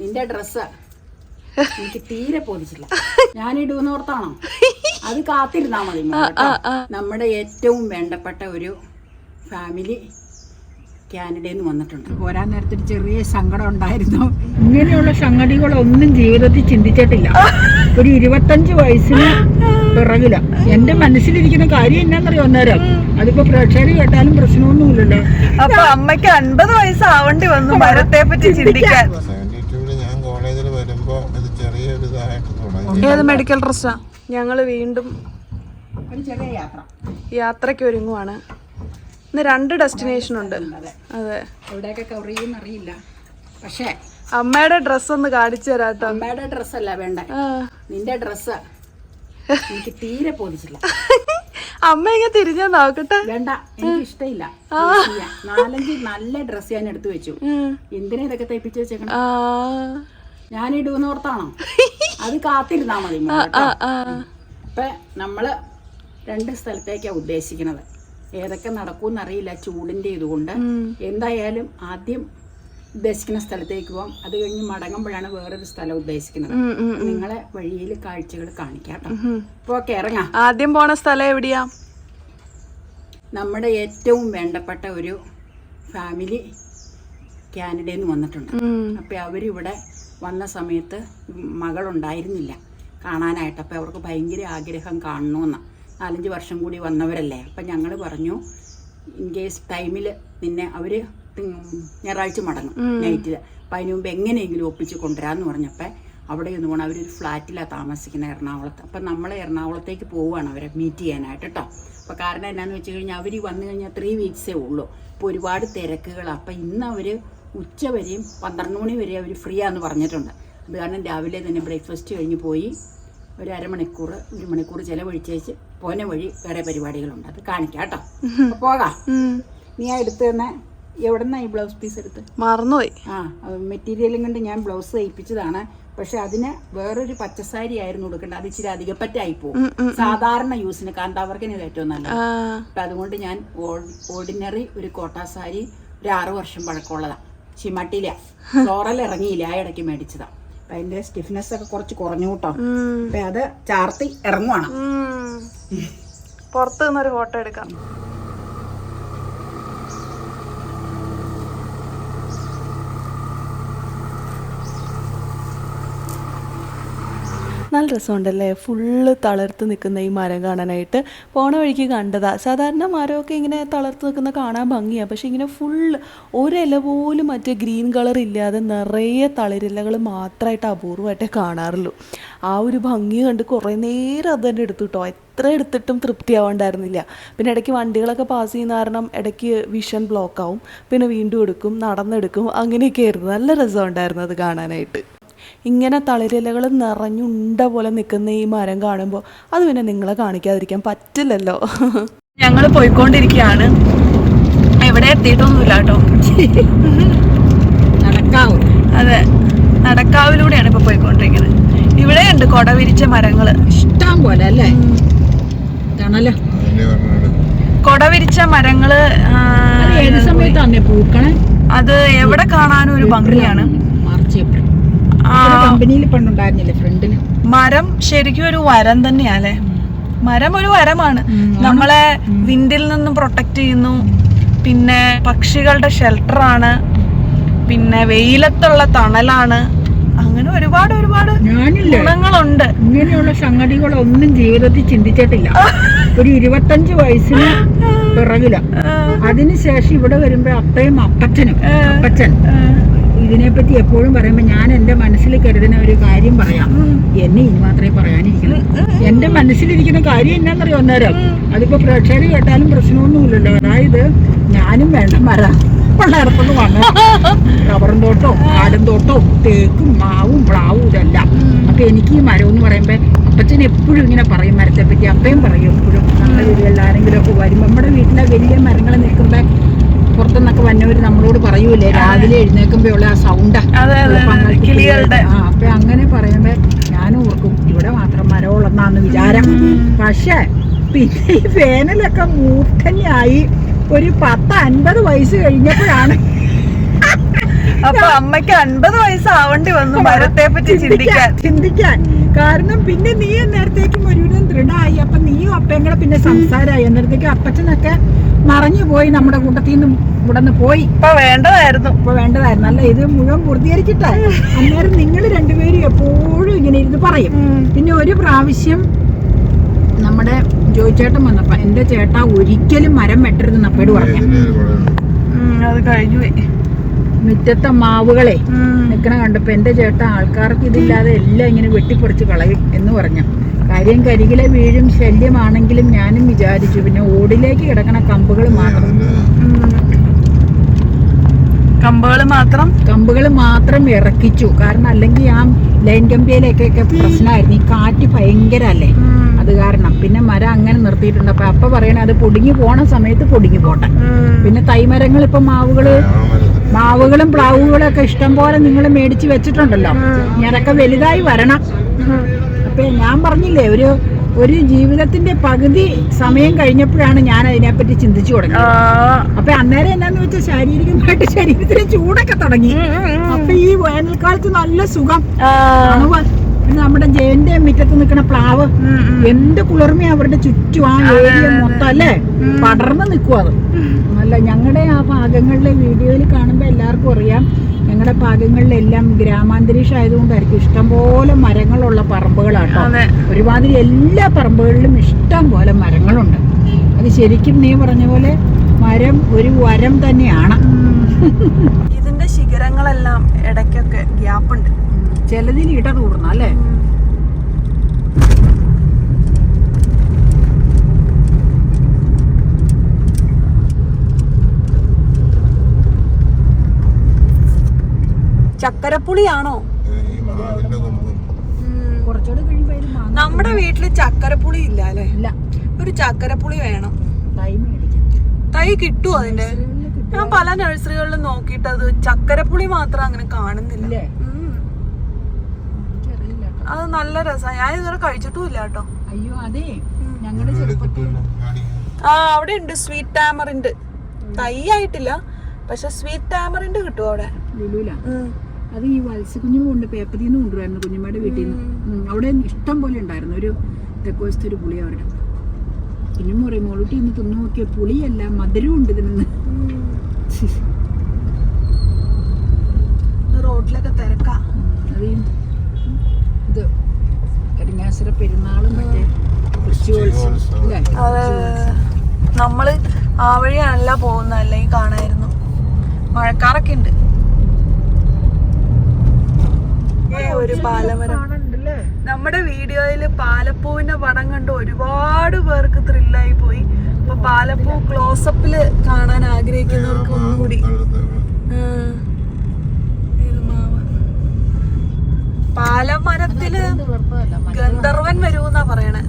നിന്റെ ഡ്രസ്സാ എനിക്ക് തീരെ പൊതിച്ചില്ല ഞാൻ ഇടുന്നോർത്താണോ അത് കാത്തിരുന്നാ മതി നമ്മുടെ ഏറ്റവും വേണ്ടപ്പെട്ട ഒരു ഫാമിലി കാനഡയിൽ നിന്ന് വന്നിട്ടുണ്ട്. പോരാൻ നേരത്തിൽ ചെറിയ സങ്കടം ഉണ്ടായിരുന്നു. ഇങ്ങനെയുള്ള സംഗതികളൊന്നും ജീവിതത്തിൽ ചിന്തിച്ചിട്ടില്ല. ഒരു ഇരുപത്തഞ്ച് വയസ്സിന് പിറകില. എന്റെ മനസ്സിലിരിക്കുന്ന കാര്യം എന്നാന്നറിയോ അന്നേരം? അതിപ്പോ പ്രേക്ഷകർ കേട്ടാലും പ്രശ്നമൊന്നുമില്ലല്ലോ. അപ്പൊ അമ്മയ്ക്ക് അൻപത് വയസ്സാവേണ്ടി വന്നു മരത്തെ പറ്റി ചിന്തിക്കാൻ സെവന്റി ടൂവിൽ ഞാൻ കോളേജിൽ വരുമ്പോ ഇത് ചെറിയൊരു ഇതായിട്ട് തുടങ്ങി ഏത് മെഡിക്കൽ ഡ്രസ്സാ ഞങ്ങൾ വീണ്ടും ഒരു ചെറിയ യാത്ര. യാത്രയ്ക്ക് ഒരുങ്ങുവാണ് ഇന്ന് രണ്ട് ഡെസ്റ്റിനേഷൻ ഉണ്ട്. അതെ. എവിടെയൊക്കെ കവർ ചെയ്യുമെന്നറിയില്ല പക്ഷേ അമ്മയുടെ ഡ്രസ്സ് ഒന്ന് കാണിച്ചു തരാട്ടോ. അമ്മയുടെ ഡ്രസ് അല്ല വേണ്ട. നിന്റെ ഡ്രസ് എനിക്ക് തീരെ പോലീസില്ല. അമ്മ ഇങ്ങനെ തിരിഞ്ഞാ നോക്കട്ടെ? വേണ്ട എനിക്ക് ഇഷ്ടമില്ല. നാലഞ്ച് നല്ല ഡ്രസ് ഞാൻ എടുത്തു വെച്ചു. എന്തിനാ ഇതൊക്കെ തയ്പ്പിച്ചു വെച്ചേക്കണം? ആ. അത് കാത്തിരുന്നാ മതി ഇപ്പൊ നമ്മൾ രണ്ട് സ്ഥലത്തേക്കാ ഉദ്ദേശിക്കുന്നത് ഏതൊക്കെ നടക്കൂന്നറിയില്ല ചൂടിന്റെ ഇതുകൊണ്ട്. എന്തായാലും ആദ്യം ഉദ്ദേശിക്കുന്ന സ്ഥലത്തേക്ക് പോവാം. അത് കഴിഞ്ഞ് മടങ്ങുമ്പോഴാണ് വേറൊരു സ്ഥലം ഉദ്ദേശിക്കുന്നത്. നിങ്ങളെ വഴിയിൽ കാഴ്ചകൾ കാണിക്കാം കേട്ടോ. ഇപ്പൊ ഓക്കെ ഇറങ്ങാം. ആദ്യം പോണ സ്ഥലം എവിടെയാ? നമ്മുടെ ഏറ്റവും വേണ്ടപ്പെട്ട ഒരു ഫാമിലി കാനഡയിൽ നിന്ന് വന്നിട്ടുണ്ട്. അപ്പൊ അവരിവിടെ വന്ന സമയത്ത് മകളുണ്ടായിരുന്നില്ല. കാണാനായിട്ട് അപ്പോൾ അവർക്ക് ഭയങ്കര ആഗ്രഹം കാണണമെന്ന് നാലഞ്ച് വർഷം കൂടി വന്നവരല്ലേ. അപ്പം ഞങ്ങൾ പറഞ്ഞു ഇൻ കേസ് ടൈമിൽ നിന്നെ അവർ ഞായറാഴ്ച മടങ്ങും നൈറ്റിൽ അപ്പം അതിന് മുമ്പ് എങ്ങനെയെങ്കിലും ഒപ്പിച്ച് കൊണ്ടുവരാമെന്ന് പറഞ്ഞപ്പോൾ അവിടെ ഒന്ന് പോകണം അവരൊരു ഫ്ലാറ്റിലാണ് താമസിക്കുന്നത് എറണാകുളത്ത്. അപ്പം നമ്മൾ എറണാകുളത്തേക്ക് പോവുകയാണ് അവരെ മീറ്റ് ചെയ്യാനായിട്ട് കേട്ടോ അപ്പോൾ കാരണം എന്നാന്ന് വെച്ച് കഴിഞ്ഞാൽ അവർ വന്നു കഴിഞ്ഞാൽ ത്രീ വീക്സേ ഉള്ളൂ. അപ്പോൾ ഒരുപാട് തിരക്കുകളാണ് അപ്പം ഇന്ന് അവർ ഉച്ച വരെയും പന്ത്രണ്ട് മണി വരെ അവർ ഫ്രീ ആണെന്ന് പറഞ്ഞിട്ടുണ്ട്. അത് കാരണം രാവിലെ തന്നെ ബ്രേക്ക്ഫാസ്റ്റ് കഴിഞ്ഞ് പോയി. ഒരു അരമണിക്കൂർ ഒരു മണിക്കൂർ ചിലവഴിച്ചേച്ച് പോന വഴി വേറെ പരിപാടികളുണ്ട്. അത് കാണിക്കാം കേട്ടോ. പോകാം. നീ ആ എടുത്ത് തന്നെ എവിടെ നിന്നാണ് ഈ ബ്ലൗസ് പീസ് എടുത്ത്? മറന്നുപോയി. ആ മെറ്റീരിയലും കൊണ്ട് ഞാൻ ബ്ലൗസ് തയ്പ്പിച്ചതാണ്. പക്ഷെ അതിന് വേറൊരു പച്ചസാരി ആയിരുന്നു കൊടുക്കേണ്ടത് അത് ഇച്ചിരി അധികപ്പറ്റായി പോകും സാധാരണ യൂസിന് കാന്താവർക്കിന് ഏറ്റവും നല്ലത്. അപ്പം അതുകൊണ്ട് ഞാൻ ഓർഡിനറി ഒരു കോട്ടാ സാരി ഒരു ആറു വർഷം പഴക്കമുള്ളതാണ് ചിമാട്ടിയില ഫ്ലോറൽ ഇറങ്ങിയില്ല ആ ഇടയ്ക്ക് മേടിച്ചതാ. അപ്പൊ അതിന്റെ സ്റ്റിഫ്നെസ് ഒക്കെ കുറച്ച് കുറഞ്ഞു കൂട്ടോ. അപ്പൊ അത് ചാർത്തി ഇറങ്ങുവാണ്. പുറത്തുനിന്നൊരു പുറത്ത് നിന്നൊരു ഫോട്ടോ എടുക്കാം. നല്ല രസമുണ്ടല്ലേ? ഫുള്ള് തളർത്ത് നിൽക്കുന്ന ഈ മരം കാണാനായിട്ട്. പോണ വഴിക്ക് കണ്ടതാ. സാധാരണ മരമൊക്കെ ഇങ്ങനെ തളർത്ത് നിൽക്കുന്ന കാണാൻ ഭംഗിയാണ് പക്ഷെ ഇങ്ങനെ ഫുള്ള് ഒരില പോലും മറ്റേ ഗ്രീൻ കളർ ഇല്ലാതെ നിറയെ തളിരിലകൾ മാത്രമായിട്ട് അപൂർവമായിട്ടേ കാണാറുള്ളൂ. ആ ഒരു ഭംഗി കണ്ട് കുറേ നേരം അത് തന്നെ എടുത്തു കേട്ടോ എത്ര എടുത്തിട്ടും തൃപ്തിയാവണ്ടായിരുന്നില്ല. പിന്നെ ഇടയ്ക്ക് വണ്ടികളൊക്കെ പാസ് ചെയ്യുന്ന കാരണം ഇടയ്ക്ക് വിഷൻ ബ്ലോക്ക് ആവും പിന്നെ വീണ്ടും എടുക്കും നടന്നെടുക്കും അങ്ങനെയൊക്കെ ആയിരുന്നു നല്ല രസമുണ്ടായിരുന്നു അത് കാണാനായിട്ട്. ഇങ്ങനെ തളിരിലകൾ നിറഞ്ഞുണ്ട പോലെ നിൽക്കുന്ന ഈ മരം കാണുമ്പോൾ അത് പിന്നെ നിങ്ങളെ കാണിക്കാതിരിക്കാൻ പറ്റില്ലല്ലോ. ഞങ്ങൾ പോയിക്കൊണ്ടിരിക്കുകയാണ്. എവിടെ എത്തിയിട്ടൊന്നുമില്ല കേട്ടോ. നടക്കാവ് അതെ നടക്കാവിലൂടെയാണ് ഇപ്പോൾ പോയിക്കൊണ്ടിരിക്കുന്നത്. ഇവിടെയുണ്ട് കൊട വിരിച്ച മരങ്ങൾ ഇഷ്ടം പോലെ അല്ലേ? പറഞ്ഞത് കൊട വിരിച്ച മരങ്ങൾ അത് ഏത് സമയത്താണ് പൂക്കണേ? അത് എവിടെ കാണാനും ഒരു ഭംഗിയാണ്. കമ്പനിയിൽ പണ്ടുണ്ടായിരുന്നില്ലേ ഫ്രണ്ടിന് മരം ശരിക്കും ഒരു വരം തന്നെയാല്ലേ? മരം ഒരു വരമാണ്. നമ്മളെ വിൻഡിൽ നിന്നും പ്രൊട്ടക്ട് ചെയ്യുന്നു. പിന്നെ പക്ഷികളുടെ ഷെൽട്ടറാണ് പിന്നെ വെയിലത്തുള്ള തണലാണ്. അങ്ങനെ ഒരുപാട് ഒരുപാട് ഗുണങ്ങളുണ്ട്. ഇങ്ങനെയുള്ള സംഗതികളൊന്നും ജീവിതത്തിൽ ചിന്തിച്ചിട്ടില്ല. ഒരു ഇരുപത്തഞ്ച് വയസ്സിന് പിറകില. അതിനുശേഷം ഇവിടെ വരുമ്പോ അപ്പയും അപ്പച്ചനും അപ്പച്ചൻ. ഇതിനെപ്പറ്റി എപ്പോഴും പറയുമ്പോൾ ഞാൻ എന്റെ മനസ്സിൽ കരുതുന്ന ഒരു കാര്യം പറയാം. എന്നെ ഇനി മാത്രമേ പറയാനിരിക്കുന്നു എന്റെ മനസ്സിലിരിക്കുന്ന കാര്യം എന്നാന്നറിയോ അന്നേരം? അതിപ്പോൾ പ്രേക്ഷകർ കേട്ടാലും പ്രശ്നമൊന്നുമില്ലല്ലോ. അതായത് ഞാനും വേണ്ട മരം പിള്ളേർക്കൊന്ന് വന്നു റബ്ബറും തോട്ടവും ആടും തോട്ടവും തേക്കും മാവും പ്ലാവും ഇതെല്ലാം. അപ്പൊ എനിക്ക് ഈ മരം എന്ന് പറയുമ്പോ അപ്പച്ചൻ എപ്പോഴും ഇങ്ങനെ പറയും മരത്തെ പറ്റി അപ്പയും പറയും എപ്പോഴും. നമ്മുടെ വീട്ടിൽ ആരെങ്കിലും ഒക്കെ വരും നമ്മുടെ വീട്ടിലെ വലിയ മരങ്ങൾ നിൽക്കുമ്പോ പുറത്തുനിന്നൊക്കെ വന്നവര് നമ്മളോട് പറയൂലേ? രാവിലെ എഴുന്നേൽക്കുമ്പോ ഉള്ള ആ സൗണ്ട് അപ്പൊ അങ്ങനെ പറയുമ്പോ ഞാനും ഓർക്കും ഇവിടെ മാത്രം മരമുള്ളെന്നാന്ന് വിചാരം. പക്ഷേ പിന്നെ ഈ വേനലൊക്കെ മൂർഖന്യായി ഒരു പത്ത് അൻപത് വയസ്സ് കഴിഞ്ഞപ്പോഴാണ് അപ്പൊ അമ്മയ്ക്ക് അൻപത് വയസ്സാവേണ്ടി വന്നു മരത്തെ പറ്റി ചിന്തിക്കാൻ. ചിന്തിക്കാൻ. കാരണം പിന്നെ നീ നേരത്തേക്കും ഒരുവിധം ദൃഢമായി അപ്പൊ നീയും അപ്പയും കൂടെ പിന്നെ സംസാരമായി അന്നേരത്തേക്കും അപ്പച്ചനൊക്കെ മറഞ്ഞു പോയി നമ്മുടെ കൂട്ടത്തിൽ നിന്നും ഇവിടെ നിന്ന് പോയി. ഇപ്പൊ വേണ്ടതായിരുന്നു. ഇപ്പൊ വേണ്ടതായിരുന്നു. അല്ല ഇത് മുഴുവൻ പൂർത്തീകരിച്ചിട്ടേ. അന്നേരം നിങ്ങൾ രണ്ടുപേരും എപ്പോഴും ഇങ്ങനെ ഇരുന്ന് പറയും. പിന്നെ ഒരു പ്രാവശ്യം നമ്മുടെ ജോയിച്ചേട്ടൻ വന്നപ്പോ എന്റെ ചേട്ടാ ഒരിക്കലും മരം വെട്ടരുതെന്ന് നപ്പേട് പറഞ്ഞു. അത് കഴിഞ്ഞു മുറ്റത്തെ മാവുകളെ നിൽക്കണ നിക്കണ കണ്ടപ്പോ എന്റെ ചേട്ട ആൾക്കാർക്ക് ഇതില്ലാതെ എല്ലാം ഇങ്ങനെ വെട്ടിപ്പൊടിച്ച് കളയും എന്ന് പറഞ്ഞു. കാര്യം കരികിലെ വീഴും ശല്യമാണെങ്കിലും ഞാനും വിചാരിച്ചു. പിന്നെ ഓടിലേക്ക് കിടക്കണ കമ്പുകൾ മാത്രം. കമ്പുകൾ മാത്രം? കമ്പുകൾ മാത്രം ഇറക്കിച്ചു. കാരണം അല്ലെങ്കിൽ ആ ലൈൻ കമ്പിയിലേക്കൊക്കെ പ്രശ്നമായിരുന്നു. ഈ കാറ്റ് ഭയങ്കര അല്ലേ അത് കാരണം. പിന്നെ മരം അങ്ങനെ നിർത്തിയിട്ടുണ്ട്. അപ്പൊ അപ്പൊ പറയണേ അത് പൊടിഞ്ഞു പോണ സമയത്ത് പൊടിഞ്ഞു പോട്ടെ. പിന്നെ തൈമരങ്ങൾ ഇപ്പൊ മാവുകൾ മാവുകളും പ്ലാവുകളും ഒക്കെ ഇഷ്ടം പോലെ നിങ്ങൾ മേടിച്ച് വെച്ചിട്ടുണ്ടല്ലോ. ഞാനൊക്കെ അതൊക്കെ വലുതായി വരണം. അപ്പൊ ഞാൻ പറഞ്ഞില്ലേ ഒരു ഒരു ജീവിതത്തിന്റെ പകുതി സമയം കഴിഞ്ഞപ്പോഴാണ് ഞാൻ അതിനെപ്പറ്റി ചിന്തിച്ചു. തുടങ്ങിയത്. അപ്പൊ അന്നേരം എന്നാന്ന് വെച്ചാൽ ശാരീരികമായിട്ട് ശരീരത്തിന് ചൂടൊക്കെ തുടങ്ങി. അപ്പൊ ഈ വേനൽക്കാലത്ത് നല്ല സുഖം. പിന്നെ നമ്മുടെ ജയന്റെ മുറ്റത്ത് നിൽക്കുന്ന പ്ലാവ്. എന്ത് കുളിർമ അവരുടെ ചുറ്റും ആ ഏരിയ മൊത്തം അല്ലേ? പടർന്ന് നിൽക്കും അത്. അല്ല ഞങ്ങളുടെ ആ ഭാഗങ്ങളിലെ വീഡിയോയിൽ കാണുമ്പോൾ എല്ലാവർക്കും അറിയാം. ഞങ്ങളുടെ ഭാഗങ്ങളിലെല്ലാം ഗ്രാമാന്തരീക്ഷം ആയതുകൊണ്ടായിരിക്കും ഇഷ്ടംപോലെ മരങ്ങളുള്ള പറമ്പുകളാണ് ഒരുപാട് ഒരുമാതിരി എല്ലാ പറമ്പുകളിലും ഇഷ്ടം പോലെ മരങ്ങളുണ്ട്. അത് ശരിക്കും നീ പറഞ്ഞ പോലെ മരം ഒരു വരം തന്നെയാണ്. ഇതിന്റെ ശിഖരങ്ങളെല്ലാം ഇടയ്ക്കൊക്കെ ഗ്യാപ്പുണ്ട്. ചിലതിൽ ഇട തൂർന്ന അല്ലേ? ചക്കരപ്പുളിയാണോ? നമ്മുടെ വീട്ടിൽ ചക്കരപ്പുളി ഇല്ല അല്ലേ? ഒരു ചക്കരപ്പുളി വേണം. തൈ കിട്ടുമോ അതിന്റെ? ഞാൻ പല നഴ്സറികളിലും നോക്കിയിട്ട് അത് ചക്കരപ്പുളി മാത്രം അങ്ങനെ കാണുന്നില്ല. അത് നല്ല രസമാണ് ഞാൻ ഇതുവരെ കഴിച്ചിട്ടും ഇല്ല കേട്ടോ. അയ്യോ അതെ. ഞങ്ങളുടെ ചെറുപ്പത്തിൽ ആ അവിടെ ഉണ്ട് സ്വീറ്റ് ടാമറിൻഡ് തൈ ആയിട്ടില്ല. പക്ഷെ സ്വീറ്റ് ടാമറിൻഡ് കിട്ടും അവിടെ. അത് ഈ വത്സ്യക്കുഞ്ഞു കൊണ്ട് പേപ്പറിൽ നിന്ന് കൊണ്ടുവരുന്നു കുഞ്ഞുമ്മയുടെ വീട്ടിൽ നിന്ന്. അവിടെ ഇഷ്ടം പോലെ ഉണ്ടായിരുന്നു. ഒരു തെക്കോസ്ത്തെ ഒരു പുളി അവരുടെ. കുഞ്ഞുമ്മ പറയും മോളൂട്ടി ഇന്ന് തിന്നു നോക്കിയ? പുളിയല്ല മധുരം ഉണ്ട് ഇതിനെന്ന് റോഡിലൊക്കെ തിരക്കാ. അത് ഇത് കരിങ്ങാശ്ശേരി പെരുന്നാളും മറ്റേ? നമ്മൾ ആ വഴിയാണല്ല പോകുന്ന അല്ലെങ്കിൽ കാണായിരുന്നു. മഴക്കാറൊക്കെ ഉണ്ട് ഏ ഒരു പാലമരം. നമ്മുടെ വീഡിയോയിൽ പാലപ്പൂവിന്റെ പടം കണ്ട് ഒരുപാട് പേർക്ക് ത്രില്ലായി പോയി. അപ്പൊ പാലപ്പൂ ക്ലോസപ്പിൽ കാണാൻ ആഗ്രഹിക്കുന്നവർക്ക് ഒന്നുകൂടി. പാലമരത്തിൽ ഗന്ധർവൻ വരൂന്നാ പറയണേ.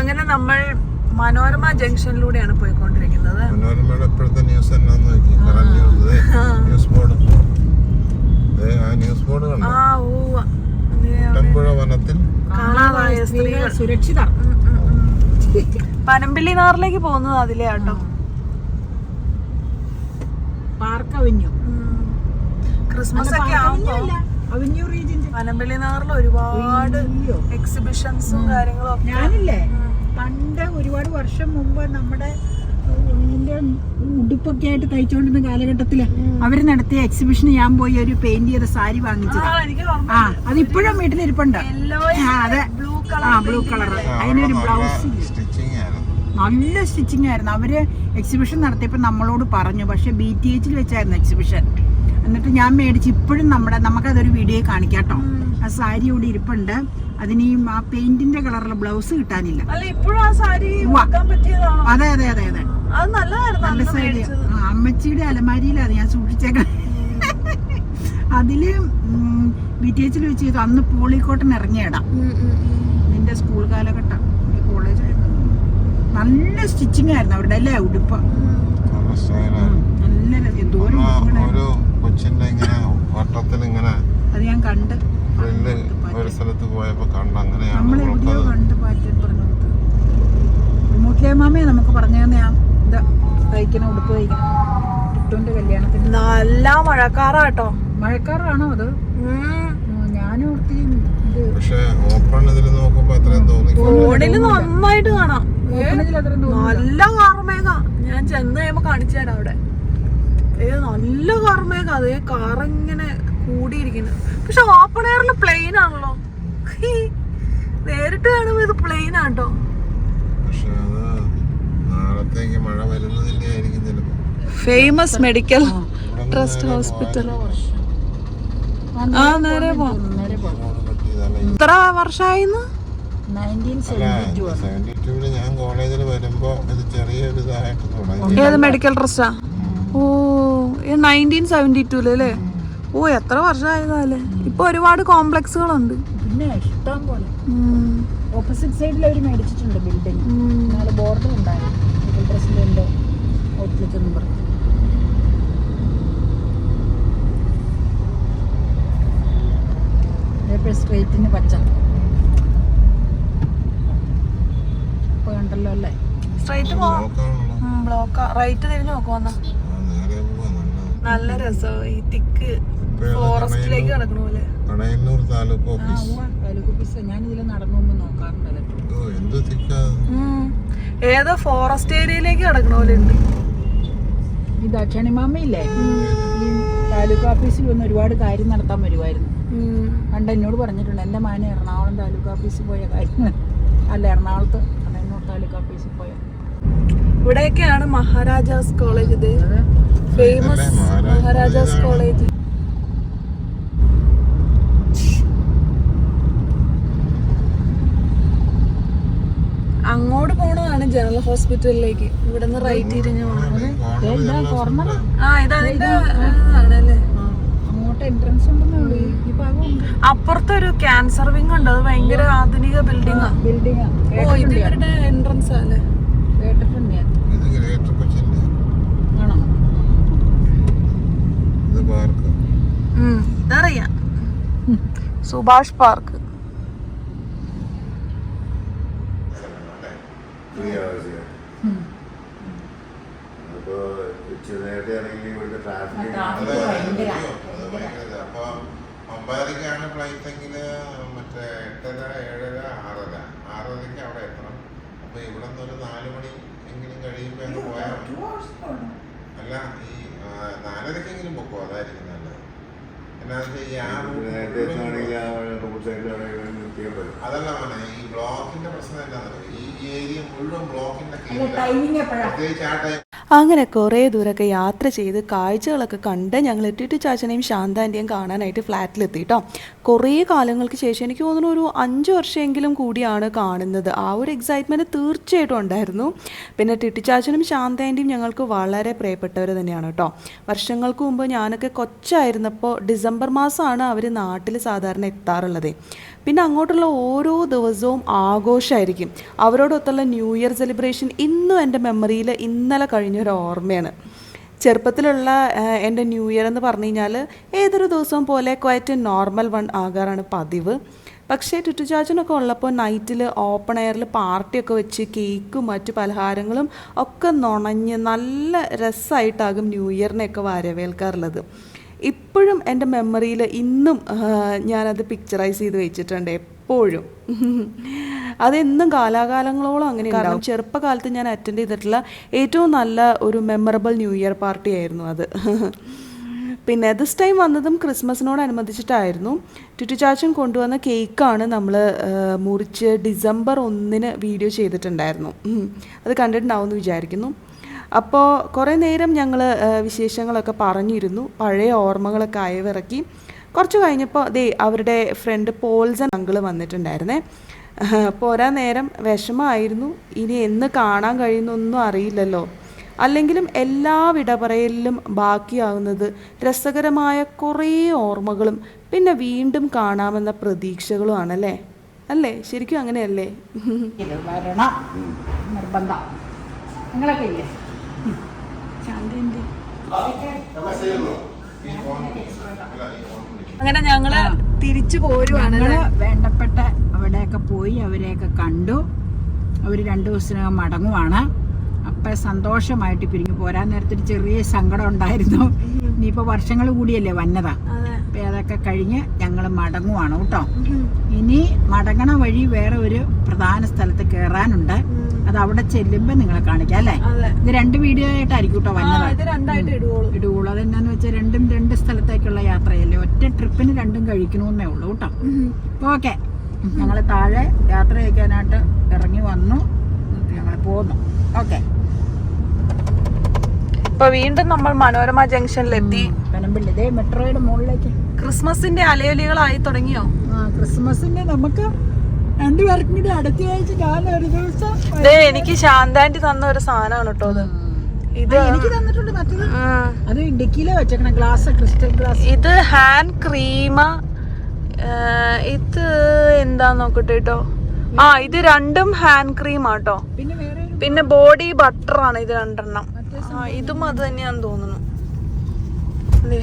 അങ്ങനെ നമ്മൾ മനോരമ ജംഗ്ഷനിലൂടെയാണ് പോയിക്കൊണ്ടിരിക്കുന്നത്. മനോരമയുടെ ഇപ്പോഴത്തെ ന്യൂസ് എന്നാന്ന് ന്യൂസ്. News board. ദേ, ആ ന്യൂസ് ബോർഡ് കണ്ടോ? ആ ഓ വനത്തിൽ. കാണാതായ സ്ത്രീകൾ. പനമ്പിള്ളി നാറിലേക്ക് പോകുന്നത് അതിലെ കേട്ടോ. Park avenue. ക്രിസ്മസ് ഒക്കെ ആവുമ്പോ അവന്യൂ റീജിയൻ പനമ്പിള്ളി നാറിൽ ഒരുപാട് എക്സിബിഷൻസും കാര്യങ്ങളും ഒക്കെ. ഞാനില്ലേ? പണ്ട് ഒരുപാട് വർഷം മുമ്പ് നമ്മുടെ ഇതിന്റെ ഉടുപ്പൊക്കെ ആയിട്ട് തയ്ച്ചുകൊണ്ടിരുന്ന കാലഘട്ടത്തിൽ അവർ നടത്തിയ എക്സിബിഷൻ ഞാൻ പോയി ഒരു പെയിന്റ് ചെയ്ത സാരി വാങ്ങിച്ചത്. ആ, അത് ഇപ്പോഴും വീട്ടിലിരിപ്പുണ്ട്. യെല്ലോ ആ, അതെ. ബ്ലൂ ആ ബ്ലൂ കളർ അതിനൊരു ബ്ലൗസ് സ്റ്റിച്ചിങ് ആയിരുന്നു. നല്ല സ്റ്റിച്ചിങ് ആയിരുന്നു. അവർ എക്സിബിഷൻ നടത്തിയപ്പോൾ നമ്മളോട് പറഞ്ഞു. പക്ഷെ ബി ടി എച്ചിൽ വെച്ചായിരുന്നു എക്സിബിഷൻ എന്നിട്ട് ഞാൻ മേടിച്ച് ഇപ്പോഴും നമ്മുടെ നമുക്കതൊരു വീഡിയോ കാണിക്കാം കേട്ടോ. ആ സാരി ഇവിടെ ഇരിപ്പുണ്ട്. അതിന് ഈ ആ പെയിന്റിന്റെ കളറുള്ള ബ്ലൗസ് കിട്ടാനില്ല. അതെ അതെ അതെ അതെ. നല്ല. ആ, അമ്മച്ചിയുടെ അലമാരിയിലാണ് ഞാൻ സൂക്ഷിച്ചേക്ക അതിൽ ബി ടി എച്ചിൽ വെച്ച് ചെയ്തു. അന്ന് പോളിക്കോട്ടൻ ഇറങ്ങിയടാ. നിന്റെ സ്കൂൾ കാലഘട്ടം. കോളേജ് നല്ല സ്റ്റിച്ചിങ് ആയിരുന്നു അവരുടെ അല്ലേ? ഉടുപ്പ്. നല്ല രസം. ഉടുപ്പുകളായിരുന്നു. കൊച്ചിന്റെ ഇങ്ങനെ വട്ടത്തിൽ ഇങ്ങനെ അത് ഞാൻ കണ്ട്. ഫ്രണ്ട് ഒരു സ്ഥലത്ത് പോയപ്പോ കണ്ട അങ്ങനെയാണ് ബെത്ലേമാമയെ നമുക്ക് പറഞ്ഞു തന്നെ ആ ഇത് തയ്ക്കണം ഉടുപ്പ് തയ്ക്കണം. ടിട്ടുവിന്റെ കല്യാണത്തിന്. നല്ല മഴക്കാറാട്ടോ. മഴക്കാറാണോ അത്? ഞാനും പക്ഷെ ഓപ്പൺ ഇതിൽ നോക്കുമ്പോ അത്രയും തോന്നി. ഫോണിൽ നന്നായിട്ട് കാണാം. നല്ല കാർമേഘ. ഞാൻ ചെന്ന് കഴിയുമ്പോ കാണിച്ചു തരാം അവിടെ. ഏ നല്ല കാർമേഘ. അതേ കാറിങ്ങനെ കൂടിയിരിക്കുന്നു. പക്ഷെ ഓപ്പൺ എയറിൽ പ്ലെയിൻ ആണല്ലോ. നേരിട്ട് കാണുമ്പോ ഇത് പ്ലെയിൻ ആട്ടോ. ഫേമസ് മെഡിക്കൽ ട്രസ്റ്റ് ഹോസ്പിറ്റൽ ആ, നേരെ. എത്ര ഞാൻ കോളേജിൽ വരുമ്പോ ഇത് ചെറിയൊരു ഇതായിട്ട് തുടങ്ങി. ഏത് മെഡിക്കൽ ട്രസ്റ്റാ ഓ നയന്റീൻ സെവന്റി ടൂലല്ലേ ഓ എത്ര വർഷമായതല്ലേ ഇപ്പൊ ഒരുപാട് കോംപ്ലക്സുകളുണ്ട്. പിന്നെ ഇഷ്ടം പോലെ. ഓപ്പോസിറ്റ് സൈഡിൽ അവർ മേടിച്ചിട്ടുണ്ട് ബിൽഡിംഗ്. നാളെ ബോർഡർ ഉണ്ടായിരുന്നു. പ്രസിഡന്റ് ഔട്ട്ലെറ്റ് എന്ന് പറഞ്ഞു. സ്ട്രീറ്റിന് പച്ച. ഇപ്പൊ കണ്ടല്ലോ അല്ലേ? സ്ട്രൈറ്റ് ബ്ലോക്ക് റൈറ്റ് തിരിഞ്ഞു നോക്കുവാന്ന നല്ല രസം ഈ തിക്ക് ഫോറസ്റ്റിലേക്ക് കിടക്കണ പോലെ. കണയന്നൂർ താലൂക്ക് ഓഫീസ്. താലൂക്ക് ഓഫീസ്. ഞാൻ ഇതിൽ നടന്നു തിക്കാ? ഏതോ ഫോറസ്റ്റ് ഏരിയയിലേക്ക് നടക്കണ പോലെ ഉണ്ട്. ഈ ദക്ഷിണിമാമയില്ലേ ഈ താലൂക്ക് ഓഫീസിൽ വന്ന് ഒരുപാട് കാര്യം നടത്താൻ വരുമായിരുന്നു പണ്ട് എന്നോട് പറഞ്ഞിട്ടുണ്ട് എന്റെ മാന എറണാകുളം താലൂക്ക് ഓഫീസിൽ പോയ കാര്യം. അല്ല എറണാകുളത്ത് കണ്ണൂർ താലൂക്ക് ഓഫീസിൽ പോയ. ഇവിടെയൊക്കെയാണ് മഹാരാജാസ് കോളേജ് ഇത്. Famous Maharajas Maharajas college. അങ്ങോട്ട് പോണതാണ് ജനറൽ ഹോസ്പിറ്റലിലേക്ക്. ഇവിടുന്ന് റൈറ്റ് തിരിഞ്ഞു പോകണം കോർണർ ആ ഇത് അതിന്റെ ആണല്ലേ? അപ്പുറത്തൊരു ക്യാൻസർ വിങ് ഉണ്ട്. അത് ഭയങ്കര ആധുനിക ബിൽഡിംഗ് ബിൽഡിംഗ് ഓ ഇത് ഇവരുടെ എൻട്രൻസ് അല്ലേ? കേട്ടിട്ടുണ്ട്? ഞാൻ ഇത് പാർക്ക്. ഉം, അവേഴ്സ് അപ്പോ ഇച്ചിരി നേരത്തെ ആണെങ്കിൽ ഇവിടുത്തെ ട്രാഫിക് അപ്പൊ ഒമ്പതരക്കാണ് ഫ്ലൈറ്റ് എങ്കിൽ മറ്റേ എട്ടര ഏഴര ആറര. ആറരയ്ക്ക് അവിടെ എത്തണം. അപ്പൊ ഇവിടെ നിന്ന് ഒരു നാല് മണി എങ്കിലും കഴിയുമ്പോ അങ്ങ് പോയാൽ അല്ല ഈ നാലരക്കെങ്കിലും പൊക്കോ? അതായിരിക്കും നല്ലത്. അതല്ല മോനെ ഈ ബ്ലോക്കിന്റെ പ്രശ്നം എന്താണെന്ന് ഈ ഏരിയ മുഴുവൻ ബ്ലോക്കിന്റെ പ്രത്യേകിച്ച് ആ ടൈം അങ്ങനെ കുറേ ദൂരമൊക്കെ യാത്ര ചെയ്ത് കാഴ്ചകളൊക്കെ കണ്ട് ഞങ്ങൾ എട്ടിട്ട് ചാച്ചനെയും ശാന്താന്റെയും കാണാനായിട്ട് ഫ്ലാറ്റിലെത്തി കേട്ടോ കുറേ കാലങ്ങൾക്ക് ശേഷം എനിക്ക് തോന്നുന്നു ഒരു അഞ്ച് വർഷമെങ്കിലും കൂടിയാണ് കാണുന്നത്. ആ ഒരു എക്സൈറ്റ്മെന്റ് തീർച്ചയായിട്ടും ഉണ്ടായിരുന്നു. പിന്നെ ടിട്ടിച്ചാച്ചനും ശാന്താന്റെയും ഞങ്ങൾക്ക് വളരെ പ്രിയപ്പെട്ടവർ തന്നെയാണ് കേട്ടോ വർഷങ്ങൾക്ക് മുമ്പ് ഞാനൊക്കെ കൊച്ചായിരുന്നപ്പോൾ ഡിസംബർ മാസമാണ് അവർ നാട്ടിൽ സാധാരണ എത്താറുള്ളത്. പിന്നെ അങ്ങോട്ടുള്ള ഓരോ ദിവസവും ആഘോഷമായിരിക്കും അവരോടൊത്തുള്ള ന്യൂ ഇയർ സെലിബ്രേഷൻ ഇന്നും എന്റെ മെമ്മറിയിൽ ഇന്നലെ കഴിഞ്ഞൊരു ഓർമ്മയാണ്. ചെറുപ്പത്തിലുള്ള എന്റെ ന്യൂ ഇയർ എന്ന് പറഞ്ഞു കഴിഞ്ഞാൽ ഏതൊരു ദിവസവും പോലെ ക്വയറ്റ് നോർമൽ വൺ ആകാറാണ് പതിവ്. പക്ഷേ ചുറ്റുചാച്ചനൊക്കെ ഉള്ളപ്പോൾ നൈറ്റിൽ ഓപ്പൺ എയറിൽ പാർട്ടിയൊക്കെ വെച്ച് കേക്കും മറ്റു പലഹാരങ്ങളും ഒക്കെ നുണഞ്ഞ് നല്ല രസമായിട്ടാകും ന്യൂ ഇയറിനെയൊക്കെ വരവേൽക്കാറുള്ളത്. ഇപ്പോഴും എന്റെ മെമ്മറിയിൽ ഇന്നും ഞാനത് പിക്ചറൈസ് ചെയ്ത് വെച്ചിട്ടുണ്ട് എപ്പോഴും. അതെന്നും കാലാകാലങ്ങളോളം അങ്ങനെ കാരണം ചെറുപ്പകാലത്ത് ഞാൻ അറ്റൻഡ് ചെയ്തിട്ടുള്ള ഏറ്റവും നല്ല ഒരു മെമ്മറബിൾ ന്യൂ ഇയർ പാർട്ടി ആയിരുന്നു അത്. പിന്നെ ദിസ് ടൈം വന്നതും ക്രിസ്മസിനോടനുബന്ധിച്ചിട്ടായിരുന്നു. ചുറ്റുചാച്ചൻ കൊണ്ടുവന്ന കേക്കാണ് നമ്മൾ മുറിച്ച് ഡിസംബർ ഒന്നിന് വീഡിയോ ചെയ്തിട്ടുണ്ടായിരുന്നു. അത് കണ്ടിട്ടുണ്ടാവും എന്ന് വിചാരിക്കുന്നു. അപ്പോൾ കുറേ നേരം ഞങ്ങൾ വിശേഷങ്ങളൊക്കെ പറഞ്ഞിരുന്നു. പഴയ ഓർമ്മകളൊക്കെ അയവിറക്കി കുറച്ച് കഴിഞ്ഞപ്പോൾ ദേ അവരുടെ ഫ്രണ്ട് പോൾസൺ അങ്കിൾ വന്നിട്ടുണ്ടായിരുന്നേ. പോരാ നേരം വിഷമമായിരുന്നു ഇനി എന്ന് കാണാൻ കഴിയുന്നൊന്നും അറിയില്ലല്ലോ. അല്ലെങ്കിലും എല്ലാ വിടപറയലിലും ബാക്കിയാകുന്നത് രസകരമായ കുറേ ഓർമ്മകളും പിന്നെ വീണ്ടും കാണാമെന്ന പ്രതീക്ഷകളുമാണല്ലേ? അല്ലേ? ശരിക്കും അങ്ങനെയല്ലേ? നിർബന്ധം. നിങ്ങളൊക്കെ ഇല്ലേ? അങ്ങനെ ഞങ്ങൾ തിരിച്ചു പോരുവാണ്. വേണ്ടപ്പെട്ട അവിടെയൊക്കെ പോയി അവരെയൊക്കെ കണ്ടു. അവർ രണ്ടു ദിവസത്തിനകം മടങ്ങുവാണ്. അപ്പം സന്തോഷമായിട്ട് പിരിഞ്ഞു പോരാൻ നേരത്തൊരു ചെറിയ സങ്കടം ഉണ്ടായിരുന്നു. ഇനിയിപ്പോൾ വർഷങ്ങൾ കൂടിയല്ലേ വന്നതാ. അപ്പം അതൊക്കെ കഴിഞ്ഞ് ഞങ്ങൾ മടങ്ങുവാണ് കേട്ടോ. ഇനി മടങ്ങണ വഴി വേറെ ഒരു പ്രധാന സ്ഥലത്ത് കയറാനുണ്ട് അത് അവിടെ ചെല്ലുമ്പോൾ നിങ്ങളെ കാണിക്കാം അല്ലേ? ഇത് രണ്ട് വീഡിയോ ആയിട്ടായിരിക്കും കേട്ടോ വന്നത്. ഇടുകയുള്ളൂ അതെന്നാന്ന് വെച്ചാൽ രണ്ടും രണ്ട് സ്ഥലത്തേക്കുള്ള യാത്രയല്ലേ? ഒറ്റ ട്രിപ്പിന് രണ്ടും കഴിക്കണമെന്നേ ഉള്ളൂ കേട്ടോ. ഓക്കെ. ഞങ്ങൾ താഴെ യാത്ര ചെയ്യാനായിട്ട് ഇറങ്ങി വന്നു. ഞങ്ങൾ പോന്നു. ഓക്കെ. ഇപ്പൊ വീണ്ടും നമ്മൾ മനോരമ ജംഗ്ഷനിലെത്തി. പനമ്പിള്ളി. ഇതേ മെട്രോയുടെ മുകളിലേക്ക്. ക്രിസ്മസിന്റെ അലയൊലികളായി തുടങ്ങിയോ? ആ ക്രിസ്മസിന്റെ നമുക്ക് രണ്ടുപേർക്കും കൂടി അടുത്ത ആഴ്ച ഞാൻ ഒരു ദിവസം എനിക്ക് ശാന്താന്റി തന്ന ഒരു സാധനമാണ് കേട്ടോ അത്. ഇത് എനിക്ക് തന്നിട്ടുണ്ട് മറ്റത്. അത് ഇടുക്കിയിലെ വെച്ചേക്കണ ഗ്ലാസ് ക്രിസ്റ്റൽ ഗ്ലാസ്. ഇത് ഹാൻഡ് ക്രീമ ഇത് എന്താ നോക്കട്ടെ കേട്ടോ. ആ ഇത് രണ്ടും ഹാൻഡ് ക്രീം ആട്ടോ പിന്നെ ബോഡി ബട്ടർ ആണ് ഇത് രണ്ടെണ്ണം. ഇതും അത് തന്നെയാന്ന് തോന്നുന്നു. ദേ,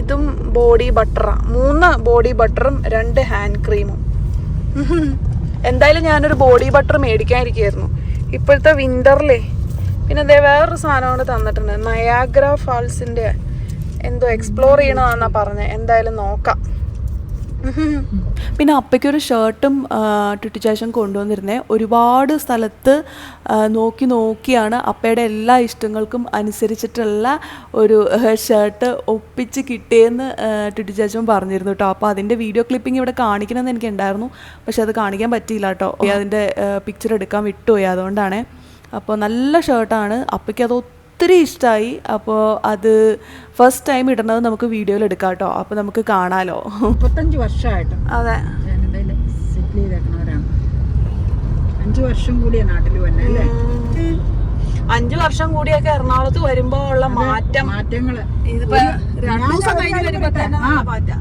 ഇതും ബോഡി ബട്ടറാ മൂന്ന് ബോഡി ബട്ടറും രണ്ട് ഹാൻഡ് ക്രീമും എന്തായാലും ഞാനൊരു ബോഡി ബട്ടർ മേടിക്കാനിരിക്കുകയായിരുന്നു ഇപ്പോഴത്തെ വിന്ററിലേ പിന്നെ അതേ വേറൊരു സാധനം കൂടെ തന്നിട്ടുണ്ട്. നയാഗ്ര ഫാൾസിന്റെ എന്തോ എക്സ്പ്ലോർ ചെയ്യണമെന്നാണ് പറഞ്ഞത് എന്തായാലും നോക്കാം. പിന്നെ അപ്പയ്ക്കൊരു ഷർട്ടും ടുട്ടിച്ചാശം കൊണ്ടുവന്നിരുന്നേ. ഒരുപാട് സ്ഥലത്ത് നോക്കി നോക്കിയാണ് അപ്പയുടെ എല്ലാ ഇഷ്ടങ്ങൾക്കും അനുസരിച്ചിട്ടുള്ള ഒരു ഷർട്ട് ഒപ്പിച്ച് കിട്ടിയെന്ന് ടുട്ടിച്ചാച്ചൻ പറഞ്ഞിരുന്നു കേട്ടോ. അപ്പോൾ അതിന്റെ വീഡിയോ ക്ലിപ്പിംഗ് ഇവിടെ കാണിക്കണമെന്ന് എനിക്ക് ഉണ്ടായിരുന്നു പക്ഷെ അത് കാണിക്കാൻ പറ്റിയില്ല കേട്ടോ. അതിന്റെ പിക്ചർ എടുക്കാൻ വിട്ടുപോയി. അതുകൊണ്ടാണ്. അപ്പോൾ നല്ല ഷർട്ടാണ്. അപ്പയ്ക്ക് അത് ഒത്തിരി ഇഷ്ടമായി അപ്പോൾ അത് ഫസ്റ്റ് ടൈം ഇടുന്നത് നമുക്ക് വീഡിയോയിൽ എടുക്കാം കേട്ടോ അപ്പോൾ നമുക്ക് കാണാലോ. മുപ്പത്തഞ്ച് വർഷമായിട്ട് അതെ. അഞ്ച് വർഷം കൂടിയ നാട്ടിൽ വന്നെ അല്ലേ? അഞ്ചു വർഷം കൂടിയൊക്കെ എറണാകുളത്ത് വരുമ്പോ ഉള്ള മാറ്റം. മാറ്റങ്ങൾ.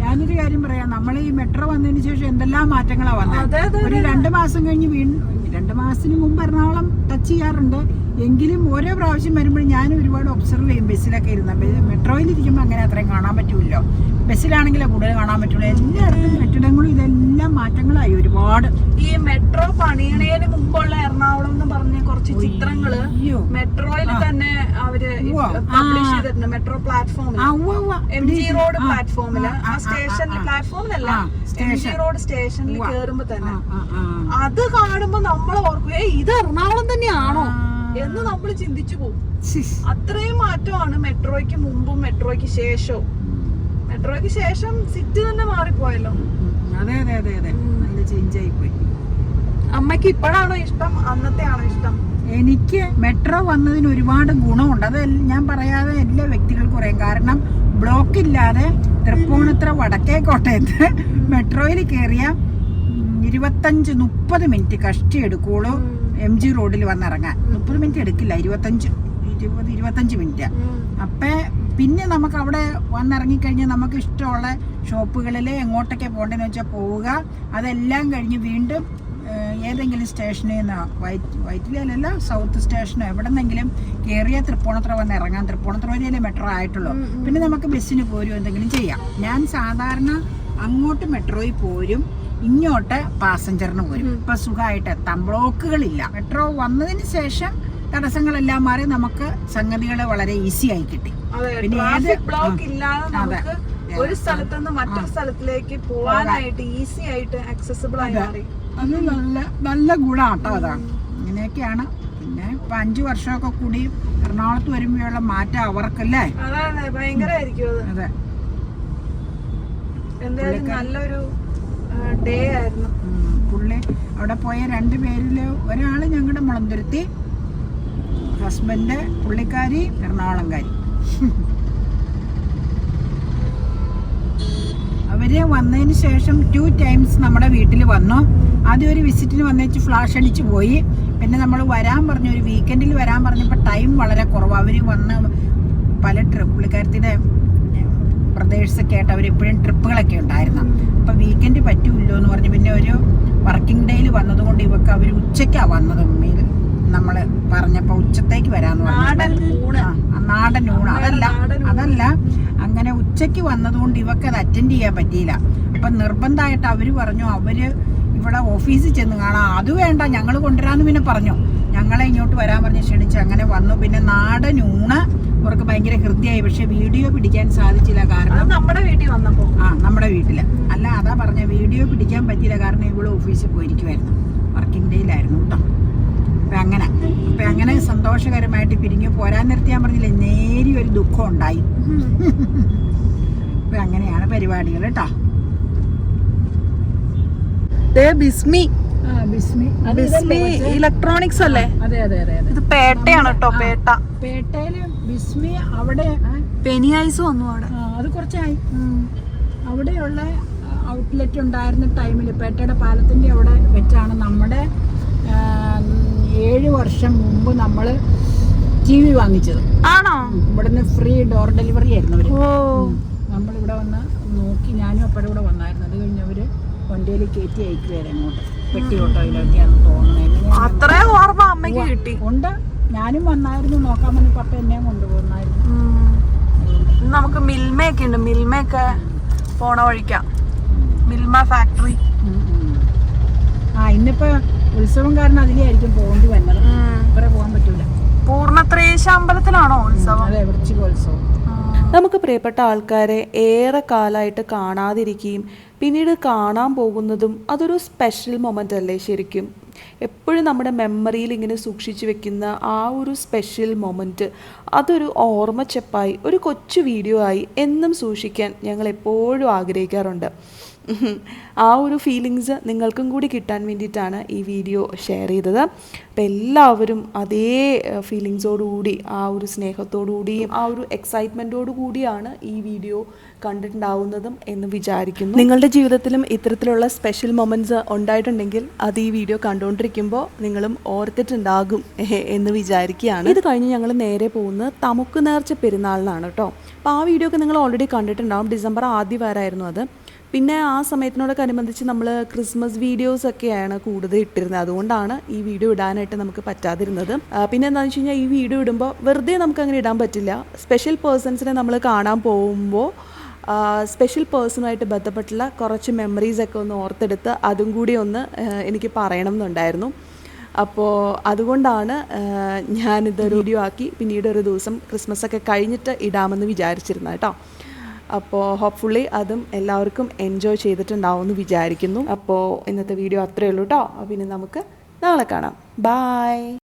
ഞാനൊരു കാര്യം പറയാം. നമ്മൾ ഈ മെട്രോ വന്നതിന് ശേഷം എന്തെല്ലാം മാറ്റങ്ങളാ വന്നത് ഒരു രണ്ട് മാസം കഴിഞ്ഞ് വീണ്ടും രണ്ട് മാസത്തിന് മുമ്പ് എറണാകുളം ടച്ച് ചെയ്യാറുണ്ട്. എങ്കിലും ഓരോ പ്രാവശ്യം വരുമ്പോഴും ഞാൻ ഒരുപാട് ഒബ്സർവ് ചെയ്യും ബസ്സിലൊക്കെ ഇരുന്ന. മെട്രോയിൽ ഇരിക്കുമ്പോൾ അങ്ങനെ അത്രയും കാണാൻ പറ്റുമല്ലോ ബസ്സിലാണെങ്കിലേ കൂടുതൽ കാണാൻ പറ്റുള്ളൂ. എല്ലായിടത്തും കെട്ടിടങ്ങളും ഇതെല്ലാം മാറ്റങ്ങളായി ഒരുപാട്. ഈ മെട്രോ പണിയണേന് മുമ്പുള്ള എറണാകുളം എന്ന് പറഞ്ഞ കുറച്ച് ചിത്രങ്ങൾ മെട്രോയിൽ തന്നെ അവർ പബ്ലിഷ് ചെയ്തിട്ടുണ്ട്. മെട്രോ പ്ലാറ്റ്ഫോമിൽ എം ജി റോഡ് പ്ലാറ്റ്ഫോമിൽ ആ, സ്റ്റേഷനിൽ. പ്ലാറ്റ്ഫോമിലല്ല എം ജി റോഡ് സ്റ്റേഷനിൽ. കേറുമ്പോ തന്നെ. അത് കാണുമ്പോ നമ്മൾ ഓർക്കും ഏ ഇത് എറണാകുളം തന്നെയാണോ. എന്ന് നമ്മൾ ചിന്തിച്ചു പോകും. അത്രയും മാറ്റമാണ് മെട്രോയ്ക്ക് മുമ്പും മെട്രോയ്ക്ക് ശേഷവും. മെട്രോയ്ക്ക് ശേഷം സിറ്റി തന്നെ മാറിപ്പോയല്ലോ. അതെ അതെ അതെ അതെ. നല്ല ചേഞ്ച് അമ്മയ്ക്ക് ഇപ്പോഴാണോ ഇഷ്ടം? അന്നത്തെ ആണോ ഇഷ്ടം? എനിക്ക് മെട്രോ വന്നതിന് ഒരുപാട് ഗുണമുണ്ട്. അത് ഞാൻ പറയാതെ എല്ലാ വ്യക്തികൾക്കും അറിയാം. കാരണം ബ്ലോക്ക് ഇല്ലാതെ തൃപ്പൂണിത്ര വടക്കേ കോട്ടയത്ത് മെട്രോയിൽ കയറിയ ഇരുപത്തഞ്ച് മുപ്പത് മിനിറ്റ് കഷ്ടി എടുക്കുള്ളൂ. എം ജി റോഡിൽ വന്നിറങ്ങാൻ. മുപ്പത് മിനിറ്റ് എടുക്കില്ല ഇരുപത്തഞ്ച് ഇരുപത് ഇരുപത്തഞ്ച് മിനിറ്റ്. അപ്പേ പിന്നെ നമുക്ക് അവിടെ വന്നിറങ്ങിക്കഴിഞ്ഞാൽ നമുക്ക് ഇഷ്ടമുള്ള ഷോപ്പുകളിൽ എങ്ങോട്ടൊക്കെ പോകേണ്ടതെന്ന് വെച്ചാൽ പോവുക. അതെല്ലാം കഴിഞ്ഞ് വീണ്ടും ഏതെങ്കിലും സ്റ്റേഷനിൽ നിന്ന് വൈറ്റ് വൈറ്റിലല്ല സൗത്ത് സ്റ്റേഷനോ എവിടെ നിന്നെങ്കിലും കയറിയ തൃപ്പൂണിത്തുറ വന്ന് ഇറങ്ങാൻ വരെയല്ലേ മെട്രോ ആയിട്ടുള്ളൂ. പിന്നെ നമുക്ക് ബസ്സിന് പോരും എന്തെങ്കിലും ചെയ്യാം. ഞാൻ സാധാരണ അങ്ങോട്ട് മെട്രോയിൽ പോരും. ഇങ്ങോട്ട് പാസഞ്ചറിന് വരും ഇപ്പൊ സുഖമായിട്ട് എത്താം. ബ്ലോക്കുകളില്ല. മെട്രോ വന്നതിന് ശേഷം തടസ്സങ്ങളെല്ലാം മാറി നമുക്ക് സംഗതികൾ വളരെ ഈസി ആയി കിട്ടി. അതെ പിന്നെ ഏത് ബ്ലോക്ക് ഇല്ലാതെ നമുക്ക് ഒരു സ്ഥലത്ത് നിന്ന് മറ്റൊരു സ്ഥലത്തിലേക്ക് പോകാനായിട്ട് ഈസി ആയിട്ട് ആക്സസിബിൾ ആയി മാറി. അത് നല്ല നല്ല ഗുണാട്ടോ അതാണ് ഇങ്ങനെയൊക്കെയാണ്. പിന്നെ ഇപ്പൊ അഞ്ചു വർഷമൊക്കെ കൂടി എറണാകുളത്ത് വരുമ്പോഴുള്ള മാറ്റം അവർക്കല്ലേ? ഭയങ്കരമായിരിക്കും അതെ. എന്തായാലും നല്ലൊരു ഡേ ആയിരുന്നു. പുള്ളി അവിടെ പോയ രണ്ട് പേരിൽ ഒരാൾ ഞങ്ങളുടെ മുളന്തുരുത്തി ഹസ്ബൻഡ് പുള്ളിക്കാരി എറണാകുളംകാരി. അവർ വന്നതിന് ശേഷം ടു ടൈംസ് നമ്മുടെ വീട്ടിൽ വന്നു. ആദ്യം ഒരു വിസിറ്റിന് വന്നേച്ച് ഫ്ലാഷ് അടിച്ച് പോയി. പിന്നെ നമ്മൾ വരാൻ പറഞ്ഞു ഒരു വീക്കെൻഡിൽ വരാൻ പറഞ്ഞപ്പോൾ ടൈം വളരെ കുറവ്. അവർ വന്ന് പല ട്രിപ്പ് പുള്ളിക്കാരത്തിന്റെ പ്രദേശത്തൊക്കെ ആയിട്ട് അവർ എപ്പോഴും ട്രിപ്പുകളൊക്കെ ഉണ്ടായിരുന്നു. അപ്പോൾ വീക്കെൻഡ് പറ്റൂല്ലോ എന്ന് പറഞ്ഞ് പിന്നെ ഒരു വർക്കിംഗ് ഡേയിൽ വന്നതുകൊണ്ട് ഇവക്ക് അവർ ഉച്ചയ്ക്കാണ് വന്നത് മീൽ നമ്മൾ പറഞ്ഞപ്പോൾ ഉച്ചത്തേക്ക് വരാമെന്ന് പറഞ്ഞു നാടൻ ഊണ്. അതല്ല അതല്ല അങ്ങനെ ഉച്ചയ്ക്ക് വന്നതുകൊണ്ട് ഇവക്ക് അത് അറ്റൻഡ് ചെയ്യാൻ പറ്റിയില്ല. അപ്പം നിർബന്ധമായിട്ട് അവർ പറഞ്ഞു അവർ ഇവിടെ ഓഫീസിൽ ചെന്ന് കാണാം. അത് വേണ്ട ഞങ്ങൾ കൊണ്ടുവരാമെന്ന് പിന്നെ പറഞ്ഞു. ഞങ്ങളെ ഇങ്ങോട്ട് വരാൻ പറഞ്ഞ് ക്ഷണിച്ച് അങ്ങനെ വന്നു. പിന്നെ നാടൻ ഊണ് അവർക്ക് ഭയങ്കര ഹൃദയമായി പക്ഷെ വീഡിയോ പിടിക്കാൻ സാധിച്ചില്ല കാരണം നമ്മുടെ വീട്ടിൽ വന്നപ്പോൾ ആ നമ്മുടെ വീട്ടിൽ അല്ല അതാ പറഞ്ഞ വീഡിയോ പിടിക്കാൻ പറ്റിയില്ല കാരണം ഇവൾ ഓഫീസിൽ പോയിരിക്കുമായിരുന്നു വർക്കിംഗ് ഡേയിലായിരുന്നു കേട്ടോ അപ്പം അങ്ങനെ അപ്പം അങ്ങനെ സന്തോഷകരമായിട്ട് പിരിഞ്ഞു പോരാൻ നിർത്തി ഞാൻ പറഞ്ഞില്ലേ നേരി ഒരു ദുഃഖം ഉണ്ടായി. അപ്പം അങ്ങനെയാണ് പരിപാടികൾ കേട്ടോ ബിസ്മി. ബിസ്മി? ഇലക്ട്രോണിക്സ് അല്ലേ? അതെ അതെ അതെ ഇത് പേട്ടയാണ് കേട്ടോ പേട്ട. പേട്ടയിൽ ബിസ്മി അവിടെ പെനി പെനിയായിസ് വന്നു അവിടെ. അത് കുറച്ചായി. അവിടെയുള്ള ഔട്ട്ലെറ്റ് ഉണ്ടായിരുന്ന ടൈമിൽ പേട്ടയുടെ പാലത്തിന്റെ അവിടെ വെച്ചാണ് നമ്മുടെ ഏഴ് വർഷം മുമ്പ് നമ്മൾ ടി വി വാങ്ങിച്ചത്. ആണോ? ഇവിടുന്ന് ഫ്രീ ഡോർ ഡെലിവറി ആയിരുന്നു അവർ. ഓ. നമ്മളിവിടെ വന്ന് നോക്കി ഞാനും അപ്പോഴും ഇവിടെ വന്നായിരുന്നു. അത് കഴിഞ്ഞവര് വണ്ടിയിൽ കയറ്റി അയക്കുകയായിരുന്നു അങ്ങോട്ട്. പെട്ടി തോന്നുന്നത് അത്രയും ഓർമ്മ അമ്മയ്ക്ക് കിട്ടി. ഉണ്ട്. ഞാനും വന്നായിരുന്നു. നോക്കാൻ വേണ്ടി പപ്പ എന്നെയും കൊണ്ടുപോകുന്നായിരുന്നു. ഉം. ഇന്ന് നമുക്ക് മിൽമയൊക്കെ ഉണ്ട്. മിൽമയൊക്കെ പോണ വഴിക്കാം. മിൽമ ഫാക്ടറി. ഉം, ഉം. ആ ഇന്നിപ്പോ ഉത്സവം കാരണം അതിലായിരിക്കും പോകേണ്ടി വന്നത്. ഇപ്പറേ പോകാൻ പറ്റൂല. പൂർണത്രേശ അമ്പലത്തിലാണോ ഉത്സവം? അതെ വൃശ്ചികോത്സവം നമുക്ക് പ്രിയപ്പെട്ട ആൾക്കാരെ ഏറെ കാലമായിട്ട് കാണാതിരിക്കുകയും പിന്നീട് കാണാൻ പോകുന്നതും അതൊരു സ്പെഷ്യൽ മൊമെന്റ് അല്ലേ ശരിക്കും എപ്പോഴും നമ്മുടെ മെമ്മറിയിൽ ഇങ്ങനെ സൂക്ഷിച്ചു വെക്കുന്ന ആ ഒരു സ്പെഷ്യൽ മൊമെന്റ് അതൊരു ഓർമ്മച്ചെപ്പായി ഒരു കൊച്ചു വീഡിയോ ആയി എന്നും സൂക്ഷിക്കാൻ ഞങ്ങൾ എപ്പോഴും ആഗ്രഹിക്കാറുണ്ട്. ആ ഒരു ഫീലിങ്സ് നിങ്ങൾക്കും കൂടി കിട്ടാൻ വേണ്ടിയിട്ടാണ് ഈ വീഡിയോ ഷെയർ ചെയ്തത്. അപ്പം എല്ലാവരും അതേ ഫീലിങ്സോടുകൂടി ആ ഒരു സ്നേഹത്തോടുകൂടിയും ആ ഒരു എക്സൈറ്റ്മെന്റോടു കൂടിയാണ് ഈ വീഡിയോ കണ്ടിട്ടുണ്ടാവുന്നതും എന്ന് വിചാരിക്കുന്നു. നിങ്ങളുടെ ജീവിതത്തിലും ഇത്തരത്തിലുള്ള സ്പെഷ്യൽ മൊമെന്റ്സ് ഉണ്ടായിട്ടുണ്ടെങ്കിൽ അത് ഈ വീഡിയോ കണ്ടുകൊണ്ടിരിക്കുമ്പോൾ നിങ്ങളും ഓർത്തിട്ടുണ്ടാകും എന്ന് വിചാരിക്കുകയാണ്. ഇത് കഴിഞ്ഞ് ഞങ്ങൾ നേരെ പോകുന്നത് തമുക്ക് നേർച്ച പെരുന്നാളിനാണ് കേട്ടോ. അപ്പോൾ ആ വീഡിയോ ഒക്കെ നിങ്ങൾ ഓൾറെഡി കണ്ടിട്ടുണ്ടാവും. ഡിസംബർ ആദ്യ വാരമായിരുന്നു അത്. പിന്നെ ആ സമയത്തിനോടൊക്കെ നമ്മൾ ക്രിസ്മസ് വീഡിയോസ് ഒക്കെയാണ് കൂടുതൽ ഇട്ടിരുന്നത്. അതുകൊണ്ടാണ് ഈ വീഡിയോ ഇടാനായിട്ട് നമുക്ക് പറ്റാതിരുന്നത്. പിന്നെ എന്താണെന്ന് വെച്ച് കഴിഞ്ഞാൽ ഈ വീഡിയോ ഇടുമ്പോൾ വെറുതെ നമുക്ക് അങ്ങനെ ഇടാൻ പറ്റില്ല. സ്പെഷ്യൽ പേഴ്സൺസിനെ നമ്മൾ കാണാൻ പോകുമ്പോൾ സ്പെഷ്യൽ പേഴ്സണുമായിട്ട് ബന്ധപ്പെട്ടുള്ള കുറച്ച് മെമ്മറീസൊക്കെ ഒന്ന് ഓർത്തെടുത്ത് അതും കൂടി ഒന്ന് എനിക്ക് പറയണം എന്നുണ്ടായിരുന്നു അപ്പോൾ അതുകൊണ്ടാണ് ഞാനിത് വീഡിയോ ആക്കി പിന്നീട് ഒരു ദിവസം ക്രിസ്മസ് ഒക്കെ കഴിഞ്ഞിട്ട് ഇടാമെന്ന് വിചാരിച്ചിരുന്നത് കേട്ടോ. അപ്പോൾ ഹോപ്പ്ഫുള്ളി അതും എല്ലാവർക്കും എൻജോയ് ചെയ്തിട്ടുണ്ടാവും എന്ന് വിചാരിക്കുന്നു. അപ്പോൾ ഇന്നത്തെ വീഡിയോ അത്രയേ ഉള്ളൂ കേട്ടോ പിന്നെ നമുക്ക് നാളെ കാണാം. ബായ്